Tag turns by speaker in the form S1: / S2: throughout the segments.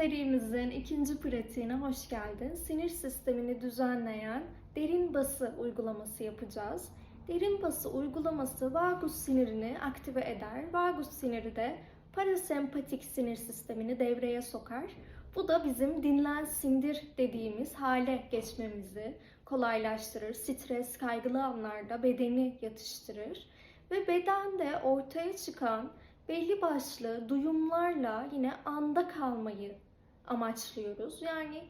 S1: Serimizin ikinci pratiğine hoş geldin. Sinir sistemini düzenleyen derin bası uygulaması yapacağız. Derin bası uygulaması vagus sinirini aktive eder. Vagus siniri de parasempatik sinir sistemini devreye sokar. Bu da bizim dinlen sindir dediğimiz hale geçmemizi kolaylaştırır. Stres, kaygılı anlarda bedeni yatıştırır. Ve bedende ortaya çıkan belli başlı duyumlarla yine anda kalmayı amaçlıyoruz. Yani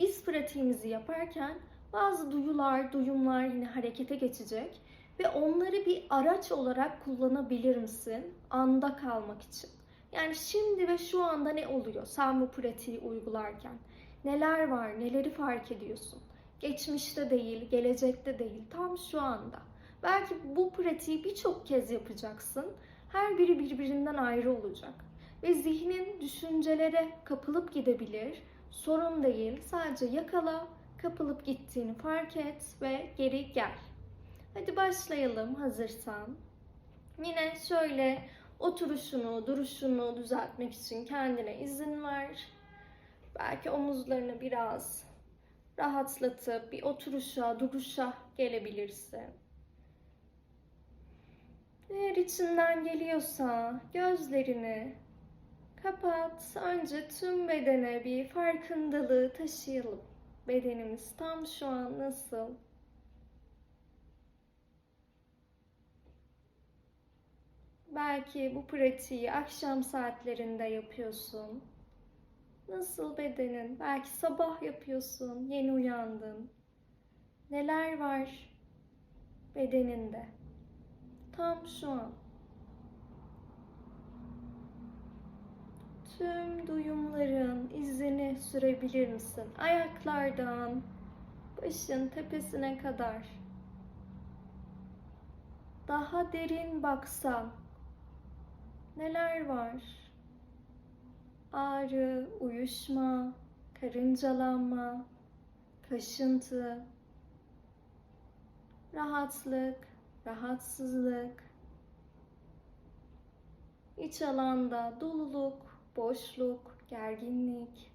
S1: biz pratiğimizi yaparken bazı duyular, duyumlar yine harekete geçecek ve onları bir araç olarak kullanabilir misin anda kalmak için? Yani şimdi ve şu anda ne oluyor sen bu pratiği uygularken? Neler var, neleri fark ediyorsun? Geçmişte değil, gelecekte değil, tam şu anda. Belki bu pratiği birçok kez yapacaksın. Her biri birbirinden ayrı olacak. Ve zihnin düşüncelere kapılıp gidebilir. Sorun değil. Sadece yakala, kapılıp gittiğini fark et ve geri gel. Hadi başlayalım hazırsan. Yine şöyle oturuşunu, duruşunu düzeltmek için kendine izin ver. Belki omuzlarını biraz rahatlatıp bir oturuşa, duruşa gelebilirsin. Eğer içinden geliyorsa gözlerini kapat. Önce tüm bedene bir farkındalığı taşıyalım. Bedenimiz tam şu an nasıl? Belki bu pratiği akşam saatlerinde yapıyorsun. Nasıl bedenin? Belki sabah yapıyorsun, yeni uyandın. Neler var bedeninde? Tam şu an. Tüm duyumların izini sürebilir misin? Ayaklardan başın tepesine kadar. Daha derin baksan neler var? Ağrı, uyuşma, karıncalanma, kaşıntı, rahatlık, rahatsızlık, iç alanda doluluk, boşluk, gerginlik.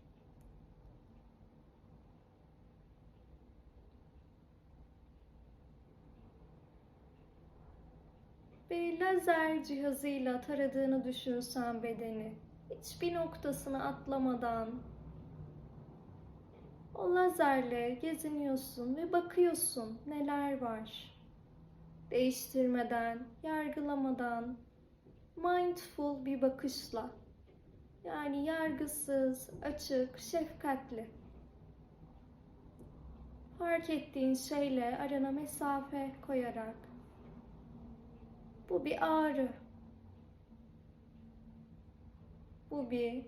S1: Bir lazer cihazıyla taradığını düşünsen bedeni, hiçbir noktasını atlamadan o lazerle geziniyorsun ve bakıyorsun neler var değiştirmeden, yargılamadan, mindful bir bakışla. Yani yargısız, açık, şefkatli. Fark ettiğin şeyle arana mesafe koyarak. Bu bir ağrı. Bu bir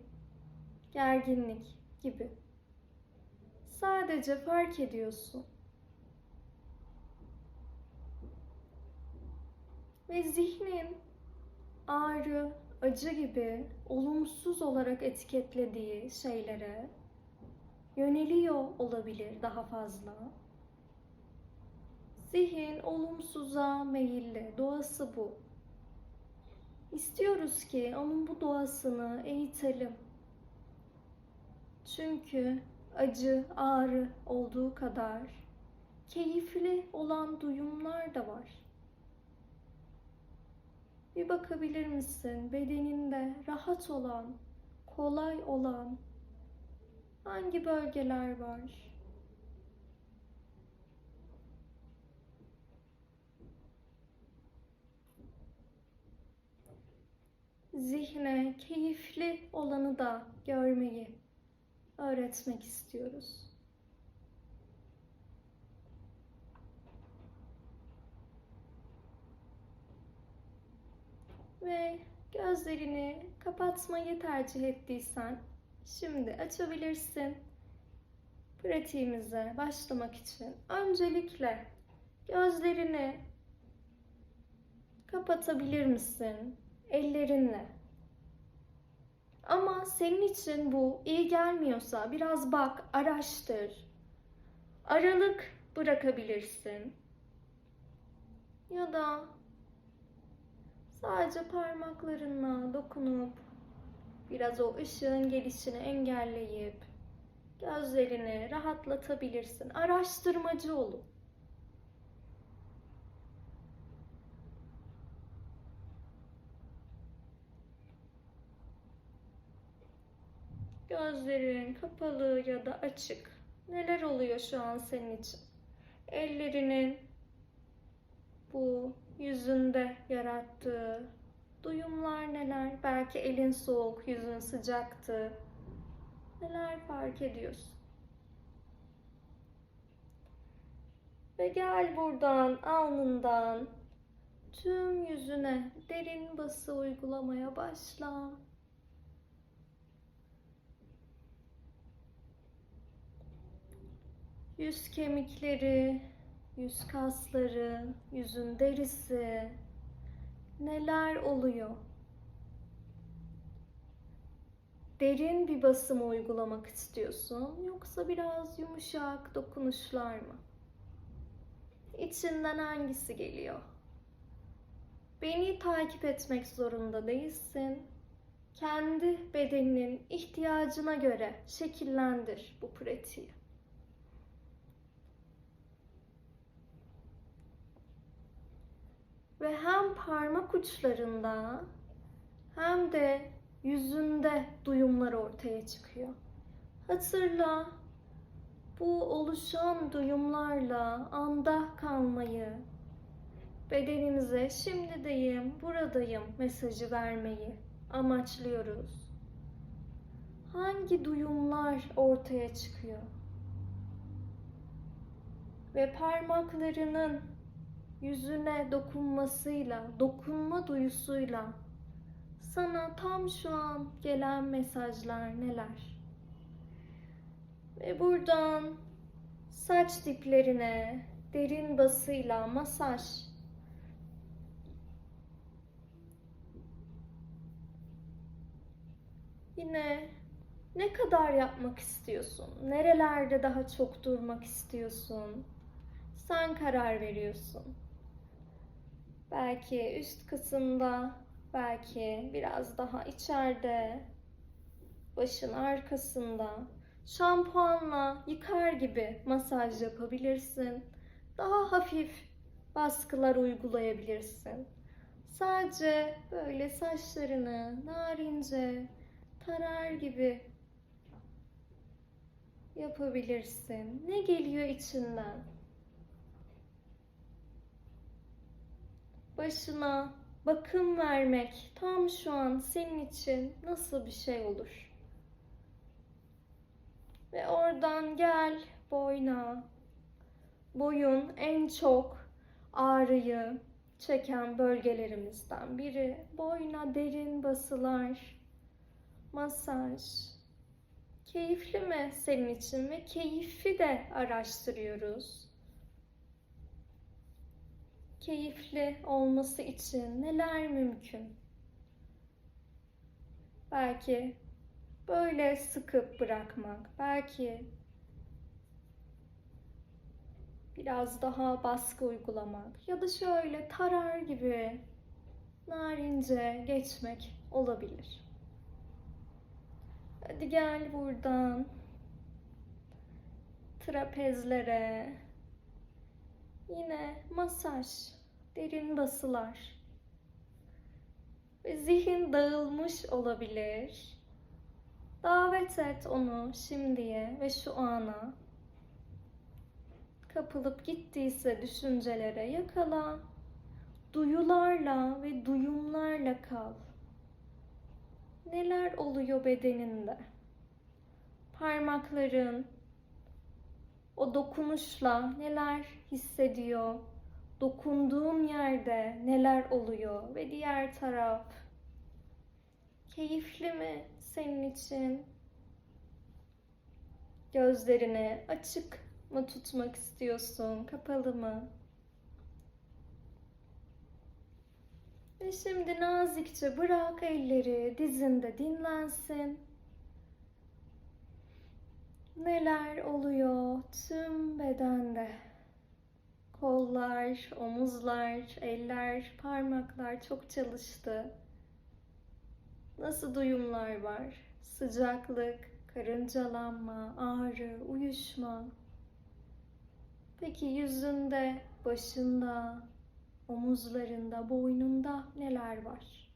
S1: gerginlik gibi. Sadece fark ediyorsun. Ve zihnin ağrı, acı gibi olumsuz olarak etiketlediği şeylere yöneliyor olabilir daha fazla. Zihin olumsuza meyilli, doğası bu. İstiyoruz ki onun bu doğasını eğitelim. Çünkü acı, ağrı olduğu kadar keyifli olan duyumlar da var. Bir bakabilir misin bedeninde rahat olan, kolay olan hangi bölgeler var? Zihne keyifli olanı da görmeyi öğretmek istiyoruz. Ve gözlerini kapatmayı tercih ettiysen şimdi açabilirsin. Pratiğimize başlamak için öncelikle gözlerini kapatabilir misin ellerinle? Ama senin için bu iyi gelmiyorsa biraz bak, araştır. Aralık bırakabilirsin. Ya da Sadece parmaklarınla dokunup biraz o ışığın gelişini engelleyip gözlerini rahatlatabilirsin. Araştırmacı olun. Gözlerin kapalı ya da açık. Neler oluyor şu an senin için? Ellerinin bu yüzünde yarattığı duyumlar neler? Belki elin soğuk, yüzün sıcaktı. Neler fark ediyorsun? Ve gel buradan alnından tüm yüzüne derin bası uygulamaya başla. Yüz kemikleri, yüz kasları, yüzün derisi neler oluyor? Derin bir basımı uygulamak istiyorsun yoksa biraz yumuşak dokunuşlar mı? İçinden hangisi geliyor? Beni takip etmek zorunda değilsin. Kendi bedeninin ihtiyacına göre şekillendir bu pratiği. Ve hem parmak uçlarında hem de yüzünde duyumlar ortaya çıkıyor. Hatırla bu oluşan duyumlarla anda kalmayı, bedenimize şimdideyim, buradayım mesajı vermeyi amaçlıyoruz. Hangi duyumlar ortaya çıkıyor? Ve parmaklarının yüzüne dokunmasıyla, dokunma duyusuyla sana tam şu an gelen mesajlar neler? Ve buradan saç diplerine derin basıyla masaj Yine ne kadar yapmak istiyorsun? Nerelerde daha çok durmak istiyorsun? Sen karar veriyorsun. Belki üst kısımda, belki biraz daha içeride, başın arkasında. Şampuanla yıkar gibi masaj yapabilirsin. Daha hafif baskılar uygulayabilirsin. Sadece böyle saçlarını narince tarar gibi yapabilirsin. Ne geliyor içinden? Başına bakım vermek tam şu an senin için nasıl bir şey olur? Ve oradan gel boyna. Boyun en çok ağrıyı çeken bölgelerimizden biri. Boyna derin basılar, masaj. Keyifli mi senin için ve keyfi de araştırıyoruz. Keyifli olması için neler mümkün? Belki böyle sıkıp bırakmak, belki biraz daha baskı uygulamak ya da şöyle tarar gibi narince geçmek olabilir. Hadi gel buradan trapezlere. Yine masaj, derin basılar. Ve zihin dağılmış olabilir. Davet et onu şimdiye ve şu ana. Kapılıp gittiyse düşüncelere yakala. Duyularla ve duyumlarla kal. Neler oluyor bedeninde? Parmakların o dokunuşla neler hissediyor? Dokunduğun yerde neler oluyor? Ve diğer taraf keyifli mi senin için? Gözlerini açık mı tutmak istiyorsun? Kapalı mı? Ve şimdi nazikçe bırak elleri dizinde dinlensin. Neler oluyor tüm bedende? Kollar, omuzlar, eller, parmaklar çok çalıştı. Nasıl duyumlar var? Sıcaklık, karıncalanma, ağrı, uyuşma. Peki yüzünde, başında, omuzlarında, boynunda neler var?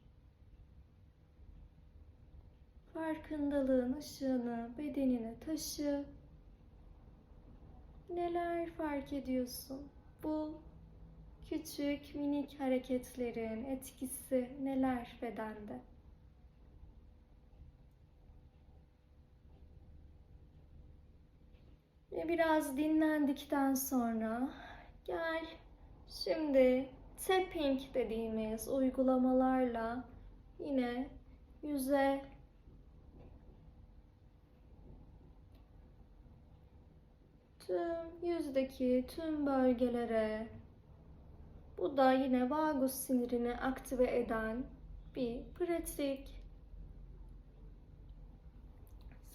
S1: Farkındalığın ışığını bedenine taşı. Neler fark ediyorsun? Bu küçük minik hareketlerin etkisi neler bedende? Ve biraz dinlendikten sonra gel şimdi tapping dediğimiz uygulamalarla yine yüze tüm yüzdeki tüm bölgelere bu da yine vagus sinirini aktive eden bir pratik.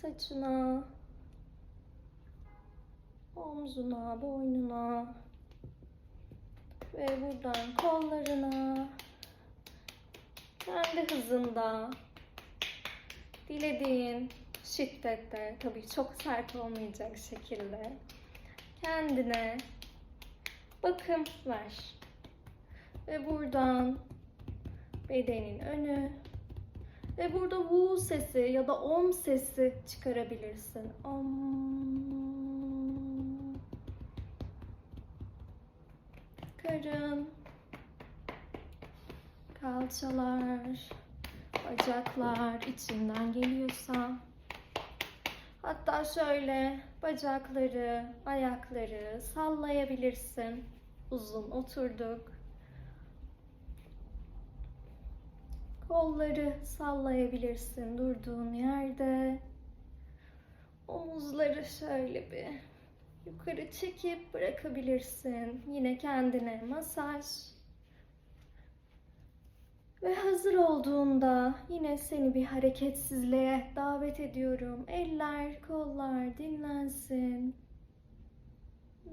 S1: Saçına, omzuna, boynuna ve buradan kollarına kendi hızında dilediğin şiddette tabii çok sert olmayacak şekilde kendine bakım ver. Ve buradan bedenin önü ve burada wu sesi ya da om sesi çıkarabilirsin. Om. Karın, kalçalar, bacaklar içinden geliyorsa hatta şöyle bacakları, ayakları sallayabilirsin. Uzun oturduk. Kolları sallayabilirsin durduğun yerde. Omuzları şöyle bir yukarı çekip bırakabilirsin. Yine kendine masaj. Ve hazır olduğunda yine seni bir hareketsizliğe davet ediyorum. Eller, kollar dinlensin.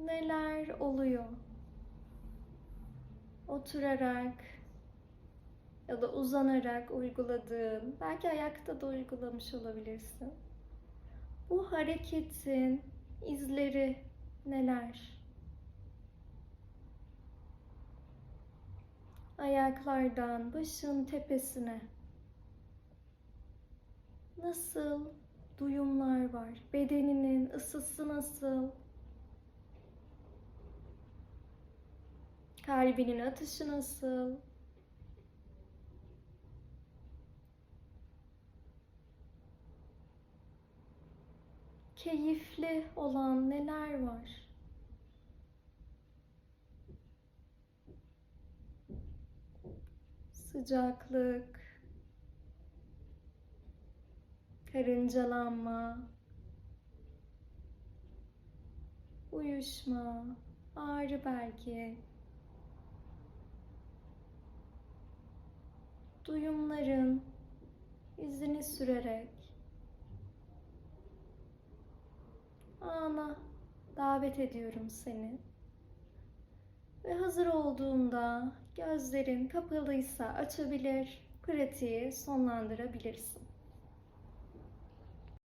S1: Neler oluyor? Oturarak ya da uzanarak uyguladığın, belki ayakta da uygulamış olabilirsin. Bu hareketin izleri neler? Ayaklardan başın tepesine nasıl duyumlar var? Bedeninin ısısı nasıl? Kalbinin atışı nasıl? Keyifli olan neler var? Sıcaklık, karıncalanma, uyuşma, ağrı belki. Duyumların izini sürerek ana davet ediyorum seni. Ve hazır olduğunda gözlerin kapalıysa açabilir, pratiği sonlandırabilirsin.